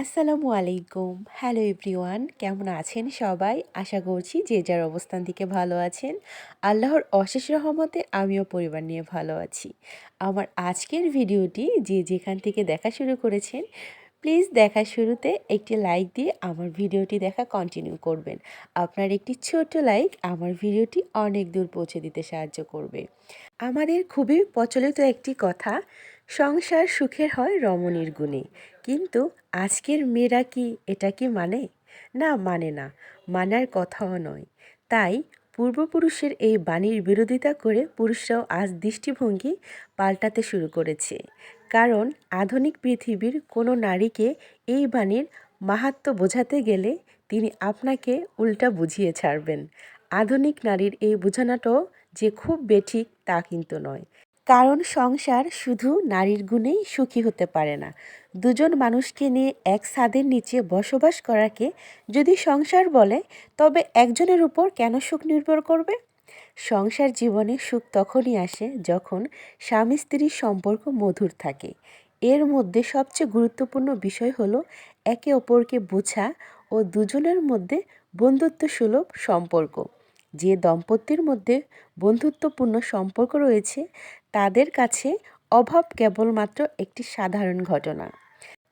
আসসালামু আলাইকুম। Hello everyone কেমন আছেন সবাই? আশা করছি যে যার অবস্থান থেকে ভালো আছেন। আল্লাহর অশেষ রহমতে আমিও পরিবার নিয়ে ভালো আছি। আমার আজকের ভিডিওটি যে যেখান থেকে দেখা শুরু করেছেন প্লিজ দেখা শুরুতে একটি লাইক দিয়ে আমার ভিডিওটি দেখা কন্টিনিউ করবেন। আপনার একটি ছোট লাইক আমার ভিডিওটি অনেক দূর পৌঁছে দিতে সাহায্য করবে। আমাদের খুবই প্রচলিত একটি কথা, সংসার সুখের হয় রমণীর গুণে। কিন্তু আজকের মেয়েরা কি এটা কি মানে? না মানে না। মানার কথাও নয়। তাই পূর্বপুরুষের এই বাণীর বিরোধিতা করে পুরুষরাও আজ দৃষ্টিভঙ্গি পাল্টাতে শুরু করেছে। কারণ আধুনিক পৃথিবীর কোনো নারীকে এই বাণীর মাহাত্ম বোঝাতে গেলে তিনি আপনাকে উল্টা বুঝিয়ে ছাড়বেন। আধুনিক নারীর এই বোঝানোটাও যে খুব বেঠিক তা কিন্তু নয়। কারণ সংসার শুধু নারীর গুণেই সুখী হতে পারে না। দুজন মানুষকে নিয়ে এক ছাদের নিচে বসবাস করাকে যদি সংসার বলে, তবে একজনের উপর কেন সুখ নির্ভর করবে? সংসার জীবনে সুখ তখনই আসে যখন স্বামী স্ত্রীর সম্পর্ক মধুর থাকে। এর মধ্যে সবচেয়ে গুরুত্বপূর্ণ বিষয় হলো একে অপরকে বোঝা ও দুজনের মধ্যে বন্ধুত্ব সুলভ সম্পর্ক। যে দম্পতির মধ্যে বন্ধুত্বপূর্ণ সম্পর্ক রয়েছে তাদের কাছে অভাব কেবলমাত্র একটি সাধারণ ঘটনা।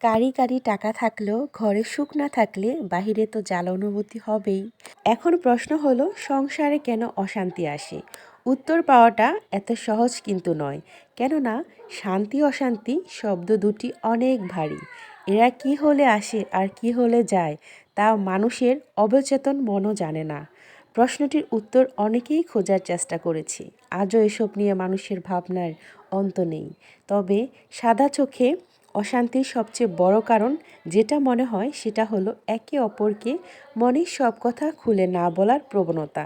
কারি কারি টাকা থাকলেও, ঘরে সুখ না থাকলে বাহিরে তো জ্বালা অনুভূতি হবেই। এখন প্রশ্ন হলো, সংসারে কেন অশান্তি আসে? উত্তর পাওয়াটা এত সহজ কিন্তু নয়। কেননা, শান্তি অশান্তি শব্দ দুটি অনেক ভারী। এরা কি হলে আসে আর কি হলে যায়, তা মানুষের অবচেতন মনও জানে না। প্রশ্নটির উত্তর অনেকেই খোঁজার চেষ্টা করেছে। আজও এসব নিয়ে মানুষের ভাবনার অন্ত নেই। তবে সাদা চোখে অশান্তির সবচেয়ে বড় কারণ যেটা মনে হয় সেটা হলো একে অপরকে মনের সব কথা খুলে না বলার প্রবণতা।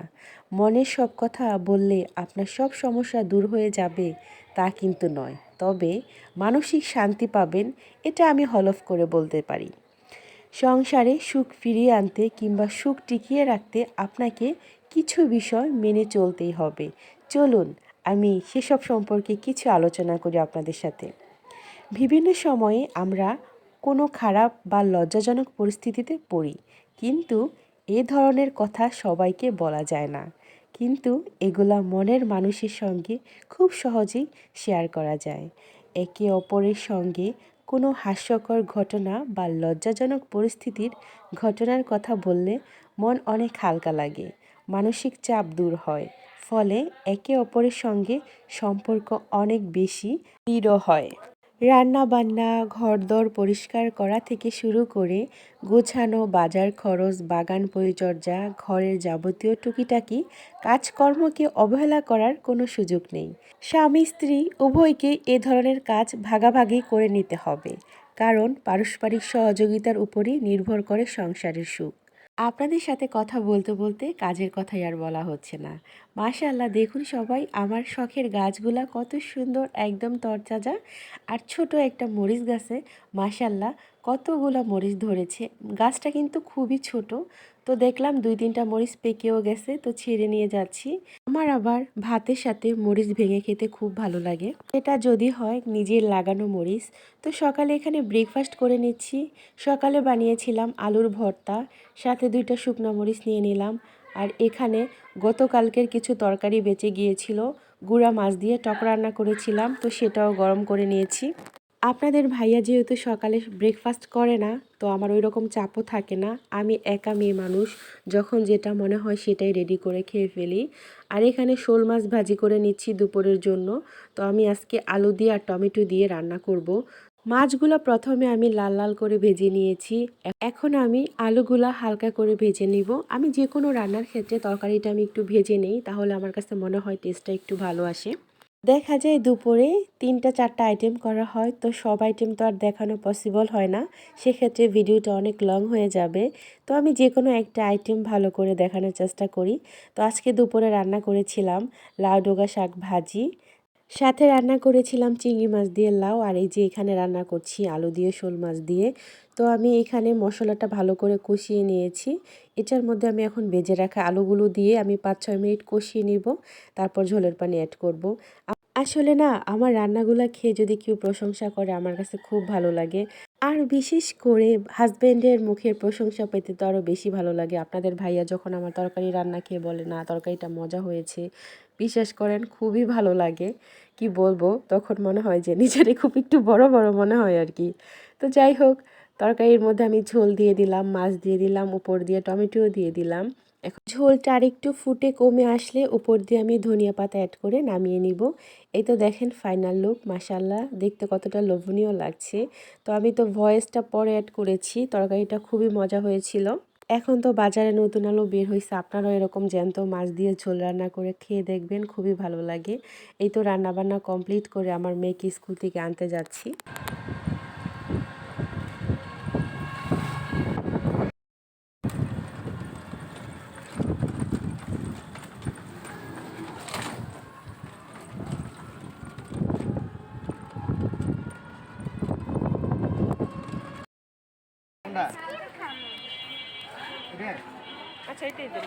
মনের সব কথা বললে আপনার সব সমস্যা দূর হয়ে যাবে তা কিন্তু নয়। তবে মানসিক শান্তি পাবেন, এটা আমি হলফ করে বলতে পারি। সংসারে সুখ ফিরিয়ে আনতে কিংবা সুখ টিকিয়ে রাখতে আপনাকে কিছু বিষয় মেনে চলতেই হবে। চলুন, আমি সেসব সম্পর্কে কিছু আলোচনা করি আপনাদের সাথে। বিভিন্ন সময়ে আমরা কোনো খারাপ বা লজ্জাজনক পরিস্থিতিতে পড়ি, কিন্তু এ ধরনের কথা সবাইকে বলা যায় না। কিন্তু এগুলা মনের মানুষের সঙ্গে খুব সহজেই শেয়ার করা যায়। একে অপরের সঙ্গে কোনো হাস্যকর ঘটনা বা লজ্জাজনক পরিস্থিতির ঘটনার কথা বললে মন অনেক হালকা লাগে, মানসিক চাপ দূর হয়, ফলে একে অপরের সঙ্গে সম্পর্ক অনেক বেশি দৃঢ় হয়। রান্না বান্না ঘরদর পরিষ্কার করা থেকে শুরু করে গোছানো, বাজার খরচ, বাগান পরিচর্যা, ঘরের যাবতীয় টুকিটাকি কাজকর্মকে অবহেলা করার কোনো সুযোগ নেই। স্বামী, স্ত্রী, উভয়কে এ ধরনের কাজ ভাগাভাগি করে নিতে হবে। কারণ পারস্পরিক সহযোগিতার উপরই নির্ভর করে সংসারের সুখ। আপনাদের সাথে কথা বলতে বলতে কাজের কথাই আর বলা হচ্ছে না। মাশাল্লাহ দেখুন সবাই, আমার শখের গাছগুলা কত সুন্দর, একদম তরচাজা আর ছোট একটা মরিচ গাছে মাশাল্লাহ কতগুলো মরিচ ধরেছে? গাছটা কিন্তু খুবই ছোট। তো দেখলাম দুই তিনটা মরিচ পেকেও গেছে, তো ছিঁড়ে নিয়ে যাচ্ছি। আমার আবার ভাতের সাথে মরিচ ভেঙে খেতে খুব ভালো লাগে। এটা যদি হয় নিজের লাগানো মরিচ। তো সকালে এখানে ব্রেকফাস্ট করে নিচ্ছি। সকালে বানিয়েছিলাম আলুর ভর্তা, সাথে দুইটা শুকনো মরিচ নিয়ে নিলাম। আর এখানে গতকালকের কিছু তরকারি বেঁচে গিয়েছিল। গুঁড়া মাছ দিয়ে টক রান্না করেছিলাম, তো সেটাও গরম করে নিয়েছি। আপনাদের ভাইয়া যেহেতু সকালে ব্রেকফাস্ট করে না, তো আমার ওই রকম চাপও থাকে না। আমি একা মেয়ে মানুষ, যখন যেটা মনে হয় সেটাই রেডি করে খেয়ে ফেলি। আর এখানে শোল মাছ ভাজি করে নিচ্ছি দুপুরের জন্য, তো আমি আজকে আলু দিয়ে আর টমেটো দিয়ে রান্না করব। মাছগুলো প্রথমে আমি লাল লাল করে ভেজে নিয়েছি। এখন আমি আলুগুলা হালকা করে ভেজে নিব। আমি যে কোনো রান্নার ক্ষেত্রে তরকারিটা আমি একটু ভেজে নেই, তাহলে আমার কাছে মনে হয় টেস্টটা একটু ভালো আসে। দেখা যায় দুপুরে তিনটা, চারটা আইটেম করা হয়, তো সব আইটেম তো আর দেখানো পসিবল হয় না। সেক্ষেত্রে ভিডিওটা অনেক লং হয়ে যাবে। তো আমি যে কোনো একটা আইটেম ভালো করে দেখানোর চেষ্টা করি। তো আজকে দুপুরে রান্না করেছিলাম লাউ ডোগা শাক ভাজি। সাথে রান্না করেছিলাম চিংড়ি মাছ দিয়ে লাউ আর এই যে এখানে রান্না করছি আলু দিয়ে শোল মাছ দিয়ে। তো আমি এখানে মশলাটা ভালো করে কষিয়ে নিয়েছি। এটার মধ্যে আমি এখন ভেজে রাখা আলুগুলো দিয়ে আমি পাঁচ ছয় মিনিট কষিয়ে নিব। তারপর ঝোলের পানি অ্যাড করব। আসলে না, আমার রান্নাগুলো খেয়ে যদি কেউ প্রশংসা করে, আমার কাছে খুব ভালো লাগে। আর বিশেষ করে হাজব্যান্ডের মুখের প্রশংসা পেতে তো আরও বেশি ভালো লাগে। আপনাদের ভাইয়া যখন আমার তরকারি রান্না খেয়ে বলে, না, তরকারিটা মজা হয়েছে। বিশ্বাস করেন, খুবই ভালো লাগে। কি বলব? তখন মনে হয় যে, নিজেরই খুব একটু বড় বড় মনে হয় আর কি। তো যাই হোক, তরকারির মধ্যে আমি ঝোল দিয়ে দিলাম, মাছ দিয়ে দিলাম, উপর দিয়ে টমেটোও দিয়ে দিলাম। এখন ঝোলটা আরেকটু ফুটে কমে আসলে উপর দিয়ে আমি ধনিয়া পাতা অ্যাড করে নামিয়ে নিব। এই তো দেখেন ফাইনাল লুক মাসাল্লাহ দেখতে কতটা লোভনীয় লাগছে। তো আমি তো ভয়েসটা পরে অ্যাড করেছি, তরকারিটা খুবই মজা হয়েছিল। এখন তো বাজারে নতুন আলু বের হয়েছে আপনারাও এরকম জ্যান্ত মাছ দিয়ে ঝোল রান্না করে খেয়ে দেখবেন, খুবই ভালো লাগে। এই তো রান্নাবান্না কমপ্লিট করে আমার মেয়েকে স্কুল থেকে আনতে যাচ্ছি কোনটা? এটা? আচ্ছা এটাই দেন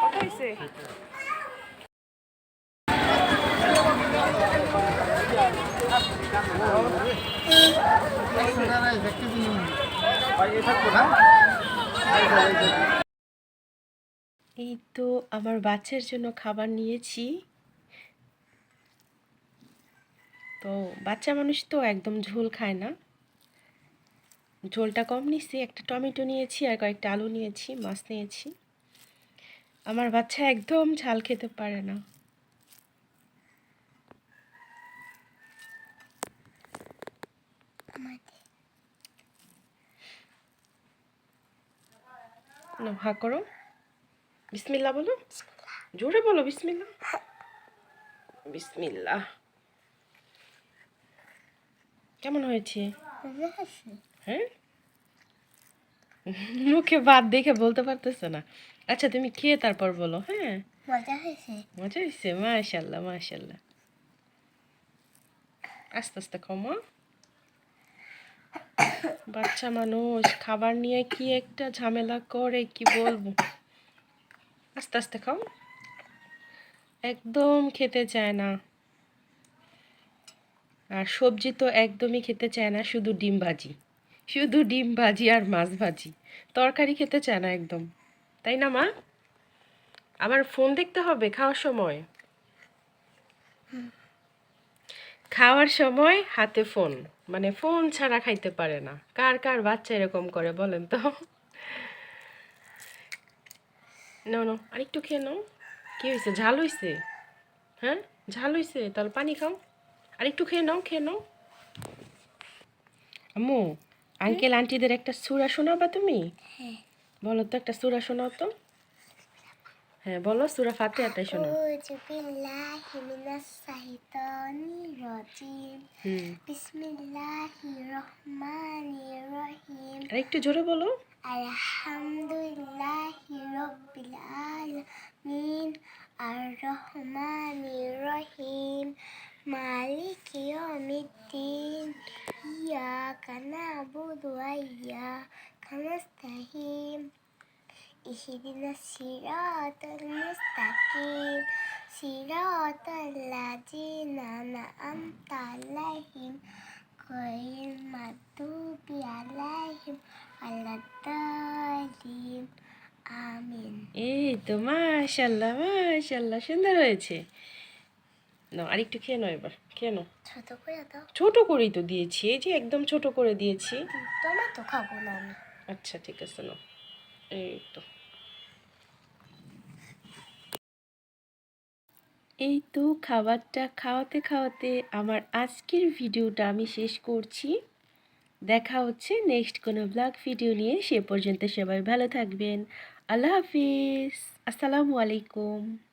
কত হয়েছে দাঁড়ায়, দেখতে দিন। ভাই, এ থাকব না? এই তো আমার বাচ্চার জন্য খাবার নিয়েছি। তো বাচ্চা মানুষ তো একদম ঝোল খায় না। ঝোলটা কম নিয়েছি একটা টমেটো নিয়েছি আর কয়েকটা আলু নিয়েছি, মাছ নিয়েছি। আমার বাচ্চা একদম ঝাল খেতে পারে না। না হা করো। বিসমিল্লা বলো। জোরে বলো বিসমিল্লা বিসমিল্লা কেমন হয়েছে? হ্যাঁ? মুখে ভাত দেখে বলতে পারতেছে না। আচ্ছা তুমি খেয়ে তারপর বলো হ্যাঁ? মজা হয়েছে। মজা হয়েছে? মাশাল্লাহ মাশাল্লাহ আস্তে আস্তে ক্ষমা বাচ্চা মানুষ, খাবার নিয়ে কি একটা ঝামেলা করে, কি বলব? আস্তে আস্তে খাও। একদম খেতে চায় না। আর সবজি তো একদমই খেতে চায় না, শুধু ডিম ভাজি। শুধু ডিম ভাজি আর মাছ ভাজি। তরকারি খেতে চায় না একদম। তাই না, মা? আবার ফোন দেখতে হবে খাওয়ার সময়। খাওয়ার সময় হাতে ফোন। মানে ফোন ছাড়া খাইতে পারে না। কার কার বাচ্চা এরকম করে বলেন তো? নাও নাও আরেকটু খেয়ে নাও। কি হয়েছে ঝাল হয়েছে হ্যাঁ? ঝাল হয়েছে তাহলে পানি খাও। আরেকটু খেয়ে নাও খেয়ে নাও। আম্মু আঙ্কেল আন্টিদের একটা সুরা শোনাবা তুমি? হ্যাঁ। বলো তো একটা সুরা শোনাও তো। হ্যাঁ বলো সুরা ফাতিহাটাই শোনো। আর একটু জোরে বলো। আলহামদুলিল্লাহি রব্বিল আলামিন। আর রহমানির রহিম। মালিক ইয়াউমিদ্দিন। ইয়া কানা বুদু ইয়া কানাস্তাহিম اهدنا الصراط المستقيم صراط الذين أنعمت عليهم غير المغضوب عليهم ولا الضالين آمين এই তো মাশাল্লাহ মাশাল্লাহ সুন্দর হয়েছে নাও আরেকটু খেয়ে নাও এবার খেয়ে নাও ছোট করে দাও ছোট করেই তো দিয়েছি এই যে একদম ছোট করে দিয়েছি টমেটো খাবো না আমি আচ্ছা ঠিক আছে নাও এই তো এই তো খাবারটা খাওয়াতে খাওয়াতে আমার আজকের ভিডিওটা আমি শেষ করছি। দেখা হচ্ছে নেক্সট কোনো ব্লগ ভিডিও নিয়ে। সে পর্যন্ত সবাই ভালো থাকবেন। আল্লাহ হাফিজ। আসসালামু আলাইকুম।